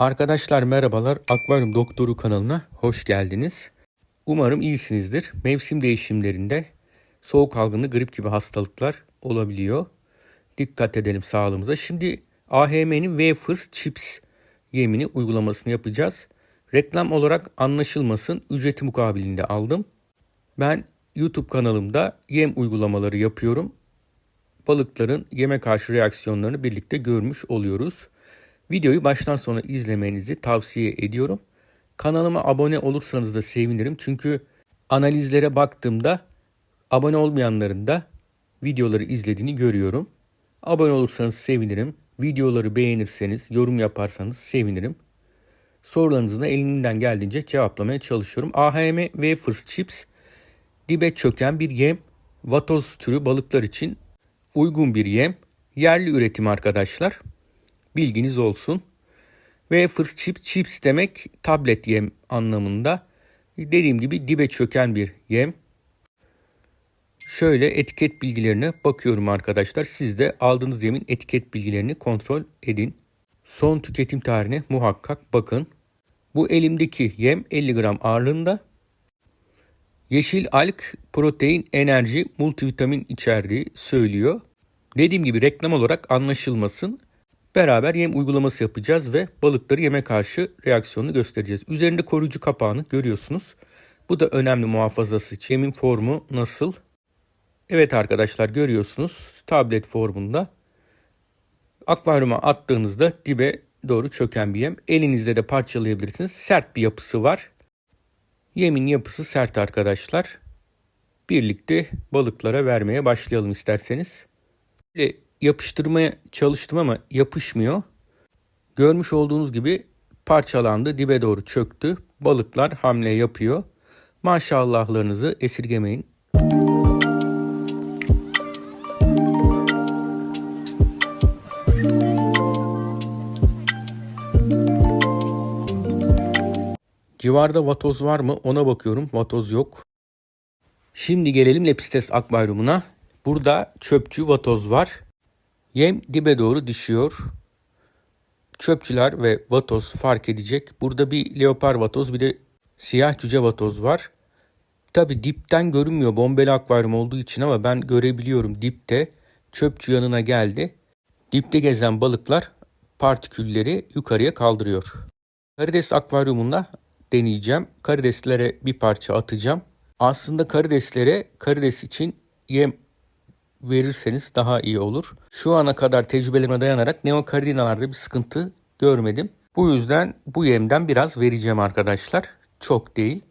Arkadaşlar merhabalar. Akvaryum Doktoru kanalına hoş geldiniz. Umarım iyisinizdir. Mevsim değişimlerinde soğuk algını, grip gibi hastalıklar olabiliyor. Dikkat edelim sağlığımıza. Şimdi AHM'nin Wafers Chips yemini uygulamasını yapacağız. Reklam olarak anlaşılmasın ücreti mukabilinde aldım. Ben YouTube kanalımda yem uygulamaları yapıyorum. Balıkların yeme karşı reaksiyonlarını birlikte görmüş oluyoruz. Videoyu baştan sona izlemenizi tavsiye ediyorum. Kanalıma abone olursanız da sevinirim. Çünkü analizlere baktığımda abone olmayanların da videoları izlediğini görüyorum. Abone olursanız sevinirim. Videoları beğenirseniz, yorum yaparsanız sevinirim. Sorularınızı da elimden geldiğince cevaplamaya çalışıyorum. AHM Wafers Chips dibe çöken bir yem. Vatoz türü balıklar için uygun bir yem. Yerli üretim arkadaşlar. Bilginiz olsun. Wafers Chips, chips demek tablet yem anlamında. Dediğim gibi dibe çöken bir yem. Şöyle etiket bilgilerine bakıyorum arkadaşlar. Siz de aldığınız yemin etiket bilgilerini kontrol edin. Son tüketim tarihine muhakkak bakın. Bu elimdeki yem 50 gram ağırlığında. Yeşil alg protein, enerji, multivitamin içerdiği söylüyor. Dediğim gibi reklam olarak anlaşılmasın. Beraber yem uygulaması yapacağız ve balıkları yeme karşı reaksiyonunu göstereceğiz. Üzerinde koruyucu kapağını görüyorsunuz. Bu da önemli muhafazası. Yemin formu nasıl? Evet arkadaşlar görüyorsunuz tablet formunda. Akvaryuma attığınızda dibe doğru çöken bir yem. Elinizde de parçalayabilirsiniz. Sert bir yapısı var. Yemin yapısı sert arkadaşlar. Birlikte balıklara vermeye başlayalım isterseniz. Böyle yapıştırmaya çalıştım ama yapışmıyor. Görmüş olduğunuz gibi parçalandı, dibe doğru çöktü. Balıklar hamle yapıyor. Maşallahlarınızı esirgemeyin. Civarda vatoz var mı ona bakıyorum. Vatoz yok. Şimdi gelelim Lepistes akvaryumuna. Burada çöpçü vatoz var. Yem dibe doğru düşüyor. Çöpçüler ve vatoz fark edecek. Burada bir leopar vatoz bir de siyah cüce vatoz var. Tabi dipten görünmüyor bombeli akvaryum olduğu için ama ben görebiliyorum dipte. Çöpçü yanına geldi. Dipte gezen balıklar partikülleri yukarıya kaldırıyor. Karides akvaryumunda deneyeceğim. Karideslere bir parça atacağım. Aslında karideslere karides için yem verirseniz daha iyi olur. Şu ana kadar tecrübelerime dayanarak neokaridinalarda bir sıkıntı görmedim. Bu yüzden bu yemden biraz vereceğim arkadaşlar. Çok değil.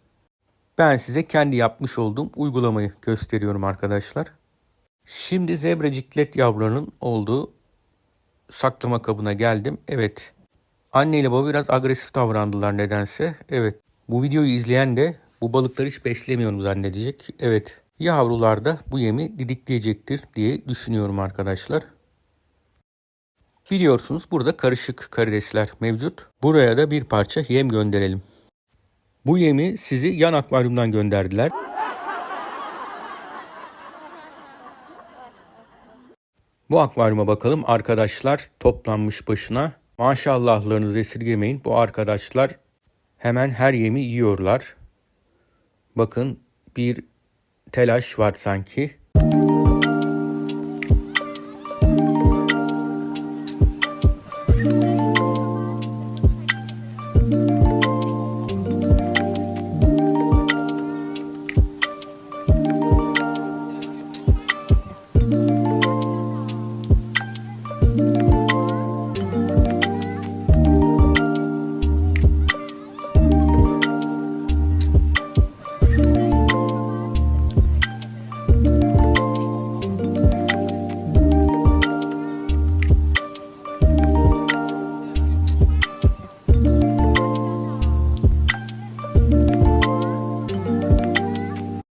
Ben size kendi yapmış olduğum uygulamayı gösteriyorum arkadaşlar. Şimdi zebra ciklet yavrularının olduğu saklama kabına geldim. Evet. Anne ile baba biraz agresif davrandılar nedense. Evet. Bu videoyu izleyen de bu balıkları hiç beslemiyorum zannedecek. Evet. Yavrular da bu yemi didikleyecektir diye düşünüyorum arkadaşlar. Biliyorsunuz burada karışık karidesler mevcut. Buraya da bir parça yem gönderelim. Bu yemi sizi yan akvaryumdan gönderdiler. Bu akvaryuma bakalım arkadaşlar toplanmış başına. Maşallahlarınızı esirgemeyin. Bu arkadaşlar hemen her yemi yiyorlar. Bakın bir telaş var sanki.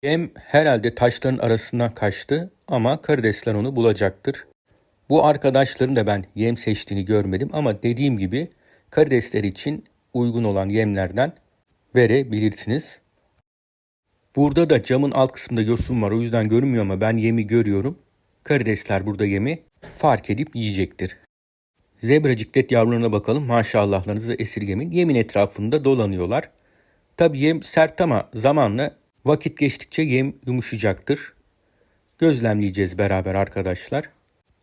Yem herhalde taşların arasına kaçtı ama karidesler onu bulacaktır. Bu arkadaşların da ben yem seçtiğini görmedim ama dediğim gibi karidesler için uygun olan yemlerden verebilirsiniz. Burada da camın alt kısmında yosun var o yüzden görünmüyor ama ben yemi görüyorum. Karidesler burada yemi fark edip yiyecektir. Zebra ciklet yavrularına bakalım. Maşallahlarınızı esirgemeyin. Yemin etrafında dolanıyorlar. Tabii yem sert ama zamanla vakit geçtikçe yem yumuşayacaktır. Gözlemleyeceğiz beraber arkadaşlar.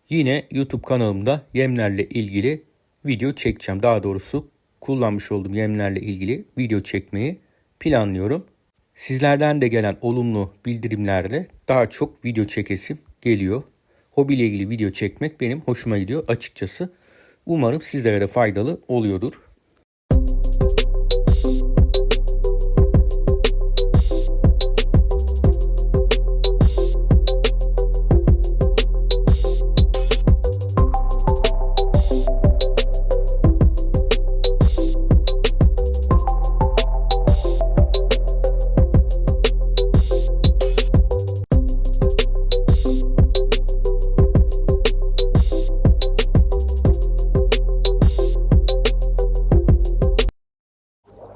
Yine YouTube kanalımda yemlerle ilgili video çekeceğim. Daha doğrusu kullanmış olduğum yemlerle ilgili video çekmeyi planlıyorum. Sizlerden de gelen olumlu bildirimlerle daha çok video çekesim geliyor. Hobiyle ilgili video çekmek benim hoşuma gidiyor açıkçası. Umarım sizlere de faydalı oluyordur.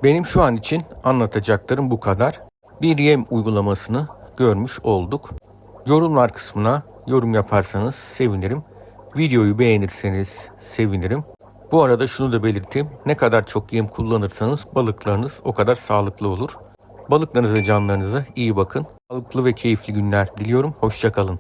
Benim şu an için anlatacaklarım bu kadar. Bir yem uygulamasını görmüş olduk. Yorumlar kısmına yorum yaparsanız sevinirim. Videoyu beğenirseniz sevinirim. Bu arada şunu da belirteyim. Ne kadar çok yem kullanırsanız balıklarınız o kadar sağlıklı olur. Balıklarınıza canlarınıza iyi bakın. Sağlıklı ve keyifli günler diliyorum. Hoşçakalın.